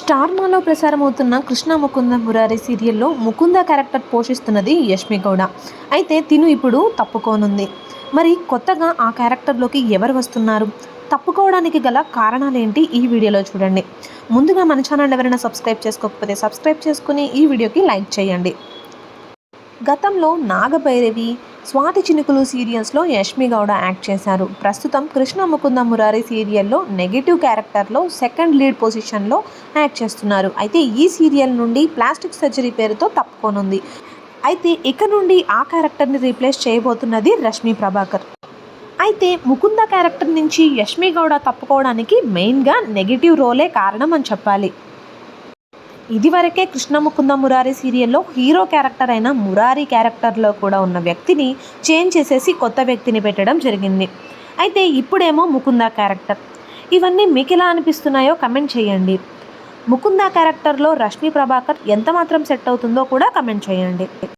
స్టార్మాలో ప్రసారమవుతున్న కృష్ణ ముకుంద మురారి సీరియల్లో ముకుంద క్యారెక్టర్ పోషిస్తున్నది యష్మి గౌడ. అయితే తిను ఇప్పుడు తప్పుకోనుంది. మరి కొత్తగా ఆ క్యారెక్టర్లోకి ఎవరు వస్తున్నారు? తప్పుకోవడానికి గల కారణాలేంటి? ఈ వీడియోలో చూడండి. ముందుగా మన ఛానల్ ఎవరైనా సబ్స్క్రైబ్ చేసుకోకపోతే సబ్స్క్రైబ్ చేసుకుని ఈ వీడియోకి లైక్ చేయండి. గతంలో నాగభైరవి స్వాతి చినుకులు సీరియల్స్లో యష్మి గౌడ యాక్ట్ చేశారు. ప్రస్తుతం కృష్ణ ముకుంద మురారి సీరియల్లో నెగిటివ్ క్యారెక్టర్లో సెకండ్ లీడ్ పొజిషన్లో యాక్ట్ చేస్తున్నారు. అయితే ఈ సీరియల్ నుండి ప్లాస్టిక్ సర్జరీ పేరుతో తప్పుకోనుంది. అయితే ఇక నుండి ఆ క్యారెక్టర్ని రీప్లేస్ చేయబోతున్నది రష్మి ప్రభాకర్. అయితే ముకుంద క్యారెక్టర్ నుంచి యష్మి గౌడ తప్పుకోవడానికి మెయిన్గా నెగిటివ్ రోలే కారణం అని చెప్పాలి. ఇదివరకే కృష్ణ ముకుంద మురారి సీరియల్లో హీరో క్యారెక్టర్ అయిన మురారి క్యారెక్టర్లో కూడా ఉన్న వ్యక్తిని చేంజ్ చేసేసి కొత్త వ్యక్తిని పెట్టడం జరిగింది. అయితే ఇప్పుడేమో ముకుంద క్యారెక్టర్. ఇవన్నీ మీకు ఎలా అనిపిస్తున్నాయో కమెంట్ చేయండి. ముకుంద క్యారెక్టర్లో రష్మి ప్రభాకర్ ఎంత మాత్రం సెట్ అవుతుందో కూడా కమెంట్ చేయండి.